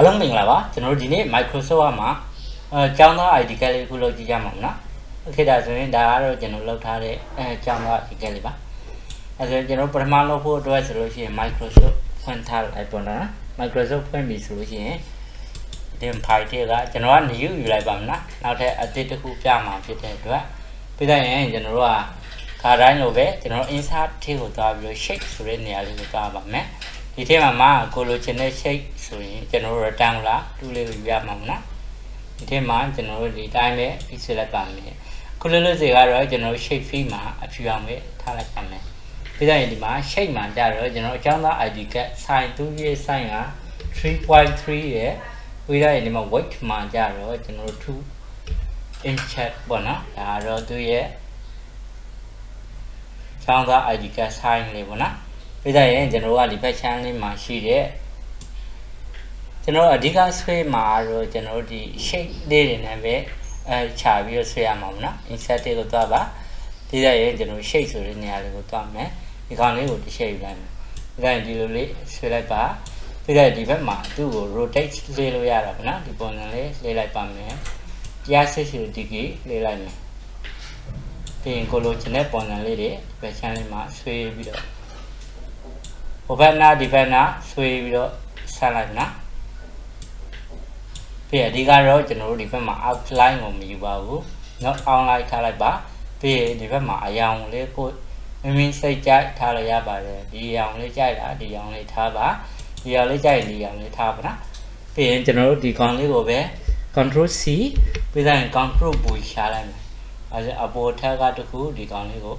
အားလုံးမင်္ဂလာပါကျွန်တော်တို့ဒီနေ့ Microsoft မှာအဲကျောင်းသား ID card လေးခုလုပ်ကြည့်ကြမှာမနော်ခေတ္တဆိုရင်ဒါကတော့ကျွန်တော်လုပ်ထားတဲ့အဲကျောင်းသား ID card လေးပါအဲဆိုရင်ကျွန်တော်ပထမလုပ်ဖို့အတွက်ဆိုလို့ရှိရင် Microsoft ဖွင့်ထားလိုက်ပေါ့နော် Microsoft ဖွင့်ပြီဆိုလို့ရှိရင်ဒီ file တွေကကျွန်တော်က new ယူလိုက်ပါမနော်နောက်ထပ်အသစ်တစ်ခုပြမှာဖြစ်တဲ့အတွက်ပြတဲ့ရင်ကျွန်တော်တို့ကခါတိုင်းလိုပဲကျွန်တော် insert ထဲကိုသွားပြီးတော့ shape ဆိုတဲ့နေရာလေးကိုသွားပါမယ် ဒီထဲမှာမှကိုလိုချင်တဲ့ shape ဆိုရင်ကျွန်တော်တို့ rectangular တူလေးကိုယူရမှာမလားဒီထဲမှာကျွန်တော်တို့ဒီတိုင်းပဲပြီးဆွဲလိုက်ပါမယ်ခုလိုလိုစီကတော့ကျွန်တော်တို့ shape field မှာအဖြူအောင်ပဲထားလိုက်ပါမယ်ပြီးတော့ဒီမှာ shape မှာကြတော့ကျွန်တော်အကြောင်းသား ID card sign 2ရဲ့ sign က3.3ရဲ့ပြီးတော့ဒီမှာ weight မှာကြတော့ကျွန်တော်တို့2 inch ပေါ့နော်ဒါတော့သူရဲ့ကျောင်းသား ID card sign လေးပေါ့နော် ပြီးတော့ရင်ကျွန်တော်ကဒီဘက် channel လေးမှာရှိတဲ့ကျွန်တော်အဓိကဆွဲမှာတော့ကျွန်တော်ဒီ shape လေးတွေနဲ့ပဲအဲခြာပြီးတော့ဆွဲရမှာပေါ့နော် insert တွေကိုသွားပါပြီးတော့ရင်ကျွန်တော် shape ဆိုတဲ့နေရာလေးကိုသွားမယ်ဒီကောင်လေးကိုတစ်ချက်ယူလိုက်မယ်ပြီးတော့ဒီလိုလေးဆွဲလိုက်ပါပြီးတော့ဒီဘက်မှာသူ့ကို rotate လေးလို့ရတာပေါ့နော်ဒီပုံစံလေးလေးလိုက်ပါမယ်160 degree လေးလိုက်မယ်ပြီးရင်ကိုလိုချင်တဲ့ပုံစံလေးတွေဘယ်ချမ်းလေးမှာဆွဲပြီးတော့ ဟိုဘက်နာဒီဘက်နာဆွဲပြီးတော့ဆက်လိုက်နော်ပြီးရင်အဓိကတော့ကျွန်တော်တို့ဒီဘက်မှာ outline ကိုမယူပါဘူးเนาะ online ထားလိုက်ပါပြီးရင်ဒီဘက်မှာအယောင်လေးကိုမင်းမင်းစိတ်ကြိုက်ထားလို့ရပါတယ်ဒီအယောင်လေးကြိုက်တာဒီအယောင်လေးထားပါဒီအယောင်လေးကြိုက်ဒီအယောင်လေးထားပါနော်ပြီးရင်ကျွန်တော်တို့ဒီကောင်လေးကိုပဲ control C ပြီးရင် control V ရှာလိုက်မယ်အဲအပေါ်ထက်ကတခုဒီကောင်လေးကို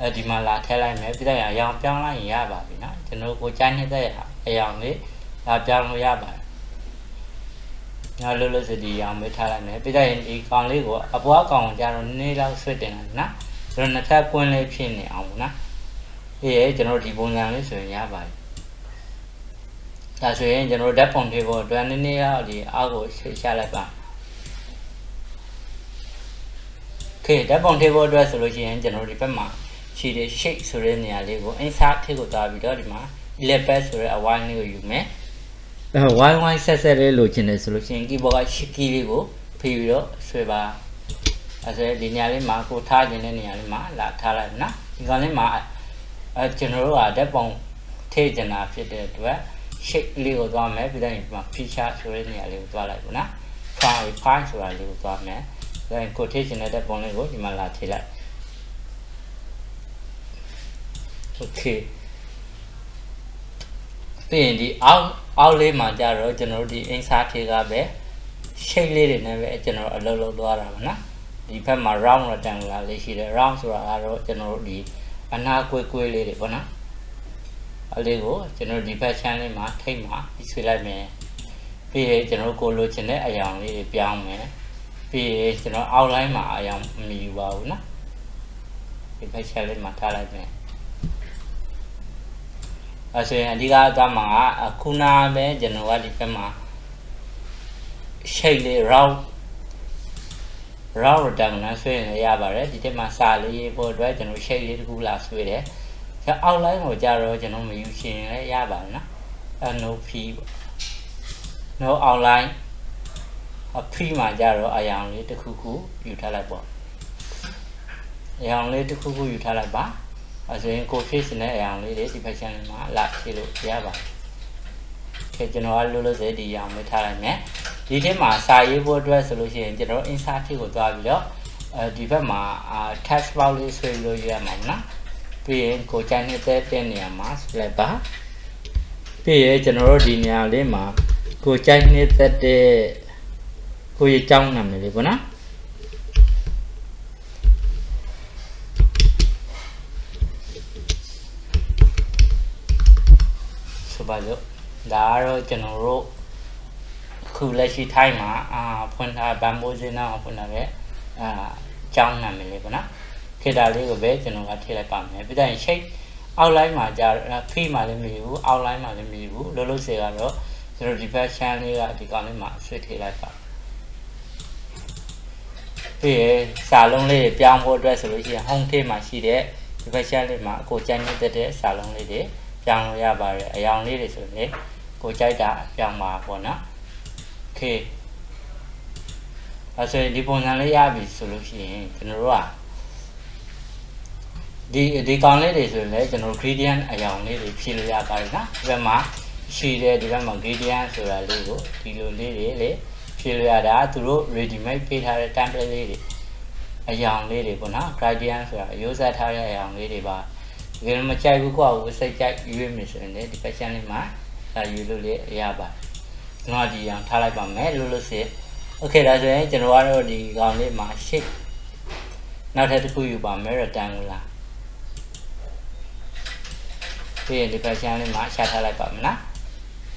အဲဒီမှာလာထည့်လိုက်မယ်ပြီးတော့အယောင်ပြောင်းလိုက်ရင်ရပါပြီနော်ကျွန်တော်ကိုကြိုက်နေတဲ့အယောင်လေးလာပြောင်းလို့ရပါတယ်ညာလို့လို့စဒီအောင်မေးထားလိုက်မယ်ပြီးတော့ဒီကောင်လေးကိုအပွားကောင်ကြတော့နည်းနည်းလောက်ဆွတ်တင်လိုက်နော်ကျွန်တော်နှစ်ထပ်ကွင်းလေးဖြစ်နေအောင်နော်အေးကျွန်တော်ဒီပုံစံလေးဆိုရင်ရပါတယ်ဒါဆိုရင်ကျွန်တော်ဓာတ်ပုံတွေပေါ်အတွက်နည်းနည်းတော့ဒီအောက်ကိုရှာလိုက်ပါခေဓာတ်ပုံတွေပေါ်အတွက်ဆိုလို့ရှိရင်ကျွန်တော်ဒီဘက်မှာ ရှိတဲ့ shape ဆိုတဲ့နေရာလေးကို insert ထဲကိုသွားပြီးတော့ဒီမှာ ellipse ဆိုတဲ့အဝိုင်းလေးကိုယူမယ်အဲ y y ဆက်ဆက်လေးလိုချင်တယ်ဆိုလို့ရှိရင် keyboard က shift key လေးကိုဖိပြီးတော့ဆွဲပါအဲဆိုဒီနေရာလေးမှာကိုထားခြင်းတဲ့နေရာလေးမှာလာထားလိုက်နော်ဒီကောင်လေးမှာအဲကျွန်တော်တို့ကဓာတ်ပုံထည့်ကျင်တာဖြစ်တဲ့အတွက် shape လေးကိုသွားမယ်ပြီးတော့ဒီမှာ feature ဆိုတဲ့နေရာလေးကိုသွားလိုက်ပေါ့နော် file file ဆိုတာလေးကိုသွားမယ်ဒါရင်ကိုထည့်ကျင်တဲ့ပုံလေးကိုဒီမှာလာထည့်လိုက် okay ပြီးရင်ဒီအောက်အောက်လေးမှာကြတော့ကျွန်တော်တို့ဒီ insert ထေကပဲ shape လေးတွေနဲ့ပဲကျွန်တော်တို့အလုပ်လုပ်သွားတာပါနော်ဒီဘက်မှာ round rectangular လေးရှိတယ် round ဆိုတာကတော့ကျွန်တော်တို့ဒီအနာကွေးကွေးလေးတွေပေါ့နော်အလေးကိုကျွန်တော်ဒီဘက် channel လေးမှာထိတ်မှာပြီးဆွဲလိုက်မယ်ပြီးရင်ကျွန်တော်ကိုလိုချင်တဲ့အရာလေးတွေပြောင်းမယ်ပြီးရင်ကျွန်တော် outline မှာအရာမယူပါဘူးနော်ဒီဘက် channel လေးမှာထားလိုက်မယ် အဲဆိုရင်အဓိကအသွားမှာခုနပဲကျွန်တော်ကဒီဘက်မှာ shape လေး round round rectangle ဆွဲရင်လည်းရပါတယ်ဒီတက်မှာစာလေးရေးဖို့အတွက်ကျွန်တော် shape လေးတစ်ခုလာဆွဲတယ်ဒါ outline ကိုကြတော့ကျွန်တော်မယူရှင်လည်းရပါတယ်နော်အဲ no fee ပေါ့ no outline အ free မှာကြတော့အယောင်လေးတစ်ခုခုယူထားလိုက်ပေါ့အယောင်လေးတစ်ခုခုယူထားလိုက်ပါ အဲဆိုရင်ကိုဖြည့်စင်တဲ့အရာလေးတွေဒီ function လေးမှာလာဖြည့်လို့ရပါတယ်။ခေကျွန်တော်ကလို့လို့စေဒီအရာလေးထားလိုက်မယ်။ဒီထဲမှာစာရေးဖို့အတွက်ဆိုလို့ရှိရင်ကျွန်တော် insert ထိကိုသွားပြီးတော့အဲဒီဘက်မှာ text box လေးဆွဲလို့ရမှာနော်။ပြီးရင်ကိုချန်နေတဲ့တဲ့နေရာမှာ select ပါ။ပြီးရင်ကျွန်တော်တို့ဒီနေရာလေးမှာကိုချန်နေတဲ့တဲ့ကိုရကြောင်းနာမည်လေးပေါ့နော်။ ဆိုပါစို့ဒါကတော့ကျွန်တော်တို့ခုလက်ရှိထိုင်းမှာအာဖွင့်ထားဗန်ဘိုးစင်းနာဖွင့်ထားတဲ့အာကျောင်းနာမည်လေးပေါ့နော်ခေတ္တလေးကိုပဲကျွန်တော်ကထည့်လိုက်ပါမယ်ပြီးတော့ shape outline မှာကြာ free မှာလည်းမယူဘူး outline မှာလည်းမယူဘူးလို့လို့စေကတော့ကျွန်တော်ဒီဘက် channel လေးကဒီကောင်လေးမှာဆွဲထည့်လိုက်ပါပြီးရစာလုံးလေးပြောင်းဖို့အတွက်ဆိုလို့ရှိရင် home ထဲမှာရှိတဲ့ဒီဘက် channel လေးမှာအကိုကြိုက်နေတဲ့စာလုံးလေးတွေ ပြောင်းလို့ရပါတယ်အယောင်လေးတွေဆိုရင်ကိုကြိုက်တာပြောင်းပါပေါ့နော် โอเคအဲဆိုရင်ဒီပုံစံလေးရပြီဆိုလို့ရှိရင်ကျွန်တော်တို့ကဒီဒီကောင်လေးတွေဆိုရင်လည်းကျွန်တော် gradient အယောင်လေးတွေဖြည့်လို့ရပါတယ်နော်ဒီဘက်မှာရှိတဲ့ဒီဘက်မှာ gradient ဆိုတာလေးကိုဒီလိုလေးတွေလေဖြည့်လို့ရတာသူတို့ ready made ပေးထားတဲ့ template လေးတွေအယောင်လေးတွေပေါ့နော် gradient ဆိုတာရိုးစားထားတဲ့အယောင်လေးတွေပါ ဒီကနေ့မကြိုက်ဘူးကွာကိုစိတ်ကြိုက်ရွေးမယ်ဆိုရင်လည်းဒီ patient လေးမှာဒါယူလို့လေရပါတယ်ကျွန်တော်ဒီအောင်ထားလိုက်ပါမယ်လို့လို့ဆိုโอเคဒါဆိုရင်ကျွန်တော်ကတော့ဒီကောင်လေးမှာ shape နောက်ထပ်တစ်ခုယူပါမယ် rectangular ပြီးရင်ဒီ patient လေးမှာရှာထားလိုက်ပါမလား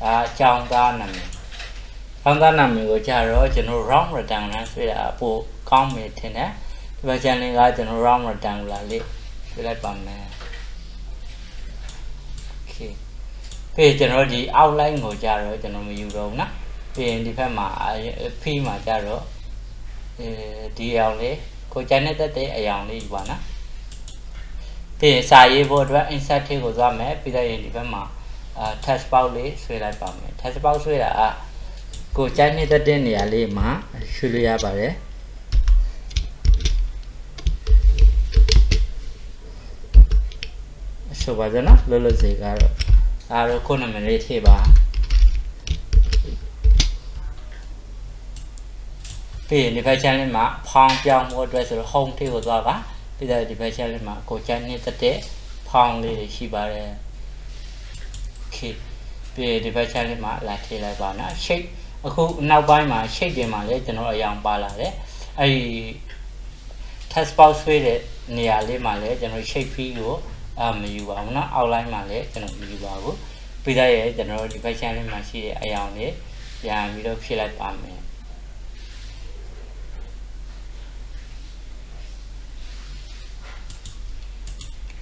ဒါအကြောင်းသားနာမည်အကြောင်းသားနာမည်ကိုကြာတော့ကျွန်တော် round rectangular ဆွဲတာပို့ကောင်းမယ်ထင်တယ်ဒီ patient လေးကကျွန်တော် round rectangular လေးဆွဲလိုက်ပါမယ် okay ပြီးကျွန်တော်ဒီ outline ကိုကြာတော့ကျွန်တော်မယူတော့ဘူးနော်ပြီးရင်ဒီဘက်မှာ P မှာကြာတော့အဲဒီအရောင်လေးကိုကြိုက်နေတဲ့အရောင်လေးယူပါနော်ပြီးရင်စာရေးဖို့အတွက် insert ထဲကိုသွားမယ်ပြီးတော့ရင်ဒီဘက်မှာအာ text box လေးဆွဲလိုက်ပါမယ် text box ဆွဲတာကကိုကြိုက်နေတဲ့နေရာလေးမှာရွှေ့လို့ရပါတယ် ဆိုပါစို့နော်လောလောဆယ်ကတော့ဒါတော့ခုနမလေးထည့်ပါပြီးရင်ဒီဘက် channel မှာဖောင်းပြောင်းဖို့အတွက်ဆိုတော့ home ထဲကိုသွားပါပြီးတော့ဒီဘက် channel မှာကိုချမ်းနေတဲ့ဖောင်းလေးတွေရှိပါတယ် okay ပြီးရင်ဒီဘက် channel မှာလာထည့်လိုက်ပါနော် shape အခုနောက်ပိုင်းမှာ shape တွေမှာလည်းကျွန်တော်အယောင်ပါလာတယ်အဲဒီ test box ဆွဲတဲ့နေရာလေးမှာလည်းကျွန်တော် shape fee ကို အာမယူပါဘူးเนาะ outline မှာလည်းကျွန်တော်မယူပါဘူးပြီးတော့ရဲ့ကျွန်တော်ဒီ function လေးမှာရှိတဲ့အယောင်လေးပြန်ပြီးတော့ဖြည့်လိုက်ပါမယ်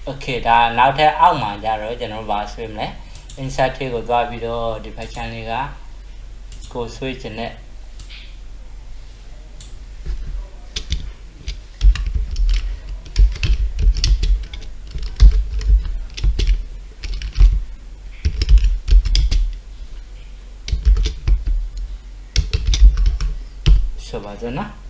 okay ဒါနောက်ထပ်အောက်မှာကြတော့ကျွန်တော်ဗာဆွဲမလဲ insert ထဲကိုသွားပြီးတော့ဒီ function လေးကကိုဆွဲခြင်းနဲ့ ဆိုပါစို့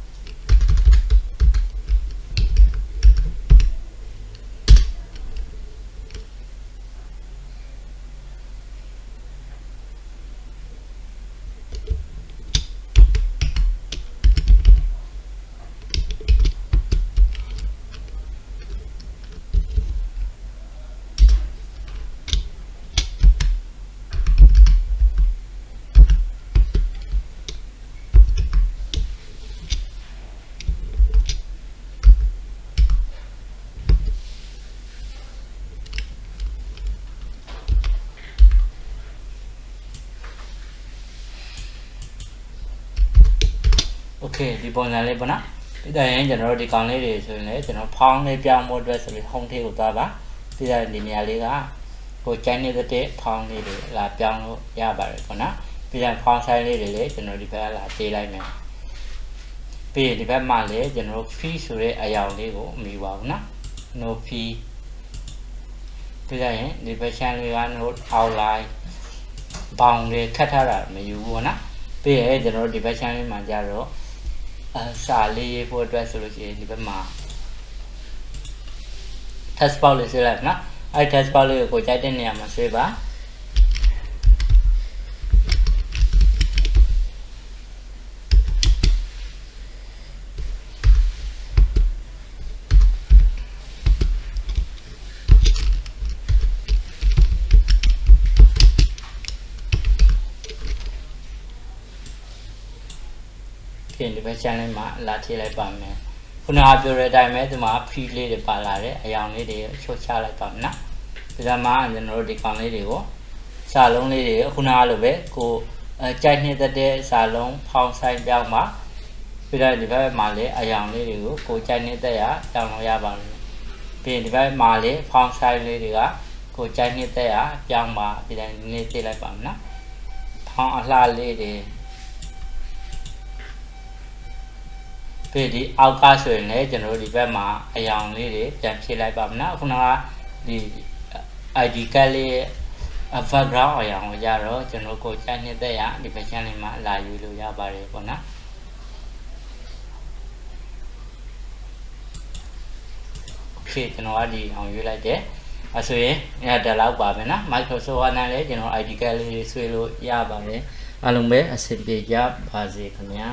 okay ဒီပုံစံလေးပေါ့နော်ပြီးတော့ရင်ကျွန်တော်တို့ဒီကောင်လေးတွေဆိုရင်လည်းကျွန်တော်ဖောင်းလေးပြောင်းဖို့အတွက်ဆိုပြီး home ထဲကိုသွားပါပြီးတော့ဒီနေရာလေးကကိုကျန်းနေတဲ့ဖောင်းလေးတွေလာပြောင်းလို့ရပါတယ်ပေါ့နော်ပြီးတော့ဖောင်းဆိုင်လေးတွေလည်းကျွန်တော်ဒီဘက်ကလာသေးလိုက်မယ်ပြီးရင်ဒီဘက်မှာလည်းကျွန်တော် fee ဆိုတဲ့အရာလေးကိုအမိပါဘူးနော် no fee ပြီးတော့ရင်ဒီဘက် channel လေးက note outline ဘောင်တွေခတ်ထားတာမယူဘူးပေါ့နော်ပြီးရင်ကျွန်တော်ဒီဘက် channel လေးမှာကြတော့ စာလေးရေးဖို့အတွက်ဆိုလို့ရှိရင်ဒီဘက်မှာ test box လေးဆွဲလိုက်နော်အဲ့ test box လေးကိုကိုကြိုက်တဲ့နေရာမှာဆွဲပါ ပြင်ဒီဘက် channel မှာလာထည့်လိုက်ပါမယ်ခုနကပြောတဲ့အတိုင်းပဲဒီမှာ feed လေးတွေပါလာတယ်အယောင်လေးတွေချိုးချလိုက်ပါမယ်နော်ဒီကမှာကျွန်တော်တို့ဒီကောင်လေးတွေကိုစာလုံးလေးတွေခုနကလိုပဲကိုအဲကြိုက်နေတဲ့စာလုံးဖောင်းဆိုင်ပြောင်းပါပြီးတော့ဒီဘက်မှာလည်းအယောင်လေးတွေကိုကိုကြိုက်နေတဲ့ရတောင်းလို့ရပါမယ်ပြီးရင်ဒီဘက်မှာလည်းဖောင်းဆိုင်လေးတွေကကိုကြိုက်နေတဲ့ရပြောင်းပါပြီးတော့နေသိလိုက်ပါမယ်နော်ဖောင်းအလှလေးတွေ ပြီးဒီအောက်ကဆိုရင်လည်းကျွန်တော်တို့ဒီဘက်မှာအယောင်လေးတွေပြန်ဖြည့်လိုက်ပါမယ်နော်ခုနကဒီ ID card လေးအ background အရာကိုကြတော့ကျွန်တော်ကိုကြိုက်နေတဲ့ရဒီ version လေးမှာလာယူလို့ရပါတယ်ပေါ့နော် Okay ကျွန်တော်ကဒီအောင်ရွေးလိုက်တယ်အဲဆိုရင်အဲ့ဒါလောက်ပါမယ်နော် Microsoft Word နဲ့လည်းကျွန်တော် ID card လေးဆွဲလို့ရပါတယ်အားလုံးပဲအဆင်ပြေကြပါစေခင်ဗျာ